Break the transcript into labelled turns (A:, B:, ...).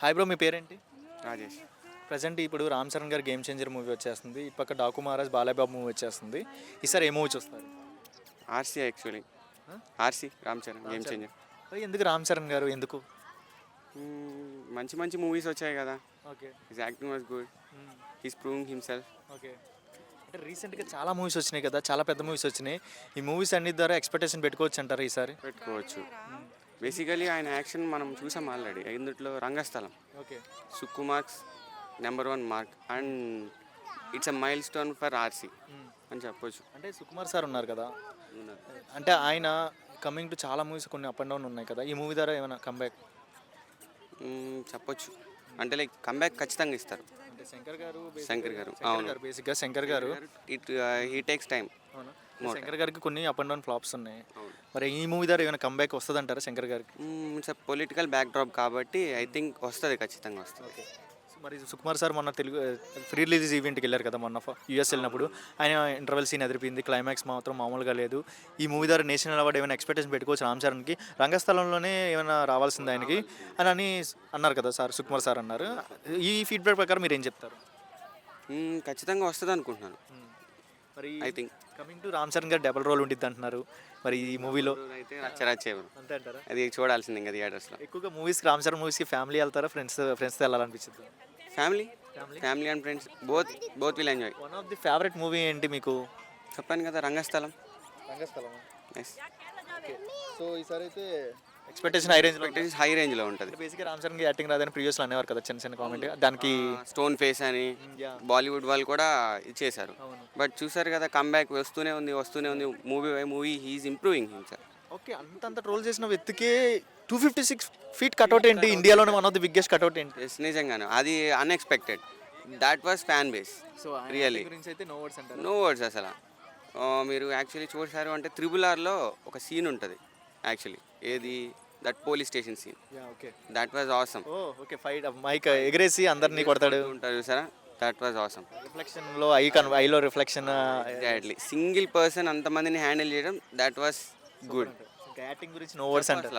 A: Hi bro మీ పేరేంటి?
B: Rajesh.
A: Present ఇప్పుడు రామ్ చరణ్ గారి గేమ్ చేంజర్ మూవీ వచ్చేస్తుంది. ఇటు పక్క డాకు మహారాజ్ బాలయ్యబాబు మూవీ వచ్చేస్తుంది. ఈసారి ఏ మూవీ చూస్తారు?
B: RC actually. RC Ram Charan Game Changer
A: ఎందుకు రామ్ చరణ్ గారు? ఎందుకు?
B: మంచి మంచి మూవీస్ వచ్చాయి కదా.
A: Okay.
B: His acting was good he's proving himself
A: okay. అంటే రీసెంట్గా చాలా మూవీస్ వచ్చినాయి కదా చాలా పెద్ద మూవీస్ వచ్చినాయి. ఈ మూవీస్ అన్ని ద్వారా ఎక్స్పెక్టేషన్ పెట్టుకోవచ్చు అంటారు ఈసారి?
B: పెట్టుకోవచ్చు. బేసికలీ ఆయన యాక్షన్ మనం చూసాం ఆల్రెడీ ఇందులో Rangasthalam.
A: Okay.
B: Sukumar's number one mark and it's a milestone for RC అని చెప్పొచ్చు.
A: అంటే సుకుమార్ సార్ ఉన్నారు కదా? అంటే ఆయన కమింగ్ టు చాలా మూవీస్ కొన్ని అప్ అండ్ డౌన్ ఉన్నాయి కదా? ఈ మూవీ ద్వారా ఏమైనా కంబ్యాక్
B: మ్మ్, చెప్పొచ్చు. అంటే లైక్ కంబ్యాక్ ఖచ్చితంగా ఇస్తారు.
A: శంకర్ గారు
B: శంకర్ గారు అవును.
A: బేసిక్గా శంకర్ గారు.
B: ఇట్ హీ టేక్స్ టైం
A: అవునా? శంకర్ గారికి కొన్ని అప్ అండ్ డౌన్ ఫ్లాప్స్ ఉన్నాయి. మరి ఈ మూవీ ద్వారా ఏమైనా కంబ్యాక్ వస్తుంది అంటారా శంకర్ గారికి?
B: ఇట్స్ పొలిటికల్ బ్యాక్ డ్రాప్ కాబట్టి ఐ థింక్ వస్తుంది ఖచ్చితంగా వస్తుంది.
A: మరి సుకుమార్ సార్ మొన్న తెలుగు ఫ్రీ రిలీజ్ ఈవెంట్కి వెళ్ళారు కదా మొన్న యూఎస్ వెళ్ళినప్పుడు. ఆయన ఇంటర్వెల్ సీన్ ఎదిరిపోయింది క్లైమాక్స్ మాత్రం మామూలుగా లేదు. ఈ మూవీ ద్వారా నేషనల్ అవార్డు ఏమైనా ఎక్స్పెక్టేషన్ పెట్టుకోవచ్చు రామ్ చరణ్కి రంగస్థలంలోనే ఏమైనా రావాల్సింది ఆయనకి? అని అని అన్నారు కదా సార్ సుకుమార్ సార్ అన్నారు. ఈ ఫీడ్బ్యాక్ ప్రకారం మీరు ఏం చెప్తారు
B: ఖచ్చితంగా వస్తుంది అనుకుంటున్నాను.
A: మరి
B: I think
A: coming to Ram Charan గారు డబల్ రోల్ ఉండిద్ది అంటున్నారు. మరి ఈ మూవీలో
B: అయితే రచ్చరచ్చేవారు
A: అంతే అంటారా?
B: అది చూడాల్సింది ఇంకా థియేటర్స్లో
A: ఎక్కువగా మూవీస్కి రామ్ చరణ్ మూవీస్కి ఫ్యామిలీ వెళ్తారా? ఫ్రెండ్స్ ఫ్రెండ్స్తో వెళ్ళాలనిపించింది
B: family family and friends both both will enjoy
A: one of the favourite movie ఏంటి మీకు?
B: చెప్పాను కదా రంగస్థలం.
A: రంగస్థలం
B: ఎస్
A: సో ఈసారి అయితే ఎక్స్పెక్టేషన్ హై రేంజ్లో
B: ఎక్స్పెక్టేషన్స్ హై రేంజ్లో ఉంటుంది.
A: బేసిక్గా రామ్ చరణ్కి యాక్టింగ్ రాదని ప్రీవియస్లో అనేవారు కదా చిన్న చిన్న కామెంట్ దానికి
B: స్టోన్ ఫేస్ అని. బాలీవుడ్ వాళ్ళు కూడా ఇచ్చేశారు. బట్ చూసారు కదా కంబ్యాక్ వస్తూనే ఉంది వస్తూనే ఉంది. Movie by movie he's improving himself
A: okay అంతంత ట్రోల్ చేసిన వ్యక్తికి two fifty six feet cutout ఏంటి ఇండియాలోనే one of the biggest cutout ఏంటి?
B: నిజంగానే. అది unexpected that was fan base
A: so
B: really
A: గురించి అయితే నో వర్డ్స్ అంటారు.
B: నో వర్డ్స్ అసలు. మీరు యాక్చువల్లీ చూసారు అంటే త్రిబుల్ ఆర్లో ఒక సీన్ ఉంటుంది. యాక్చువల్లీ ఏది? That police station scene that was awesome
A: okay fight mic ఎగరేసి అందరినీ కొడతాడు.
B: ఉంటారు చూసారా? దట్ వాజ్ ఆసమ్
A: రిఫ్లెక్షన్లో ఐ కన్ ఐలో రిఫ్లెక్షన్
B: ఎగ్జాక్ట్లీ సింగిల్ పర్సన్ అంతమందిని హ్యాండిల్ చేయడం దట్ వాస్ గుడ్
A: యాక్టింగ్ గురించి నో వర్డ్స్ అంటారు.